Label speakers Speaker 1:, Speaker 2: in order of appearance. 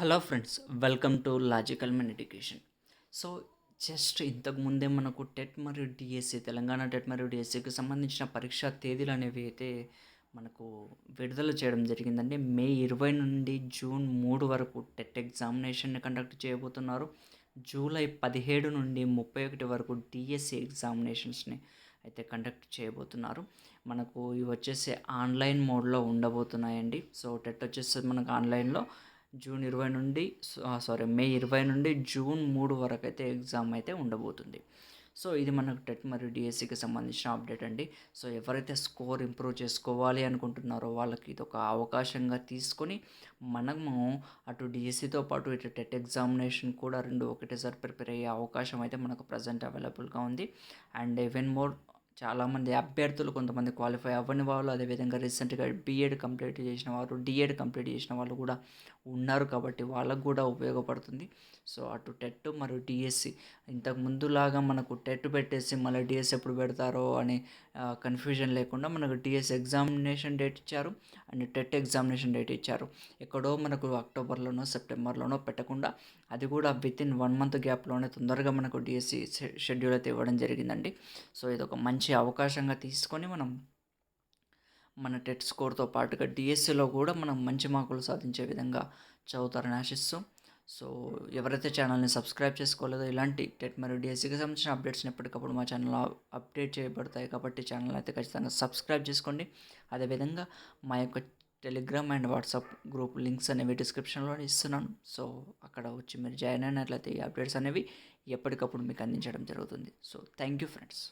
Speaker 1: Hello friends welcome to logical men education. So just ఇంతకుముందే మనకు TET మరియు DSC Telangana TET మరియు డిఎస్సికి సంబంధించిన పరీక్షా తేదీలు అనేవి అయితే మనకు విడుదల చేయడం జరిగిందండి. మే ఇరవై నుండి జూన్ మూడు వరకు టెట్ ఎగ్జామినేషన్ని కండక్ట్ చేయబోతున్నారు. జూలై పదిహేడు నుండి ముప్పై ఒకటి వరకు డిఎస్సి ఎగ్జామినేషన్స్ని అయితే కండక్ట్ చేయబోతున్నారు. మనకు ఇవి వచ్చేసి ఆన్లైన్ మోడ్లో ఉండబోతున్నాయండి. సో టెట్ వచ్చేసి మనకు ఆన్లైన్లో జూన్ ఇరవై నుండి సారీ మే ఇరవై నుండి జూన్ మూడు వరకు అయితే ఎగ్జామ్ అయితే ఉండబోతుంది. సో ఇది మనకు టెట్ మరియు డిఎస్సికి సంబంధించిన అప్డేట్ అండి. సో ఎవరైతే స్కోర్ ఇంప్రూవ్ చేసుకోవాలి అనుకుంటున్నారో వాళ్ళకి ఇది ఒక అవకాశంగా తీసుకొని మనము అటు డిఎస్సితో పాటు ఇటు టెట్ ఎగ్జామినేషన్ కూడా రెండు ఒకటేసారి ప్రిపేర్ అయ్యే అవకాశం అయితే మనకు ప్రజెంట్ అవైలబుల్గా ఉంది. అండ్ ఈవెన్ మోర్ చాలామంది అభ్యర్థులు కొంతమంది క్వాలిఫై అవ్వని వాళ్ళు అదేవిధంగా రీసెంట్గా బీఎడ్ కంప్లీట్ చేసిన వారు డిఎడ్ కంప్లీట్ చేసిన వాళ్ళు కూడా ఉన్నారు కాబట్టి వాళ్ళకు కూడా ఉపయోగపడుతుంది. సో అటు టెట్ మరియు డిఎస్సి ఇంతకు ముందులాగా మనకు టెట్ పెట్టేసి మళ్ళీ డిఎస్సి ఎప్పుడు పెడతారో అని కన్ఫ్యూజన్ లేకుండా మనకు డిఎస్ ఎగ్జామినేషన్ డేట్ ఇచ్చారు అండ్ టెట్ ఎగ్జామినేషన్ డేట్ ఇచ్చారు. ఎక్కడో మనకు అక్టోబర్లోనో సెప్టెంబర్లోనో పెట్టకుండా అది కూడా విత్ ఇన్ వన్ మంత్ గ్యాప్లోనే తొందరగా మనకు డిఎస్సి షెడ్యూల్ అయితే ఇవ్వడం జరిగిందండి. సో ఇది ఒక మంచి మంచి అవకాశంగా తీసుకొని మనం మన టెట్ స్కోర్తో పాటుగా డిఎస్సిలో కూడా మనం మంచి మార్కులు సాధించే విధంగా చదువుతారని ఆశిస్తూ సో ఎవరైతే ఛానల్ని సబ్స్క్రైబ్ చేసుకోలేదో ఇలాంటి టెట్ మరియు డిఎస్సికి సంబంధించిన అప్డేట్స్ని ఎప్పటికప్పుడు మా ఛానల్లో అప్డేట్ చేయబడతాయి కాబట్టి ఛానల్ అయితే ఖచ్చితంగా సబ్స్క్రైబ్ చేసుకోండి. అదేవిధంగా మా యొక్క Telegram and WhatsApp group links అనేవి డిస్క్రిప్షన్లో ఇస్తున్నాను. సో అక్కడ వచ్చి మీరు జాయిన్ అయినట్లయితే ఈ అప్డేట్స్ అనేవి ఎప్పటికప్పుడు మీకు అందించడం జరుగుతుంది. So thank you friends.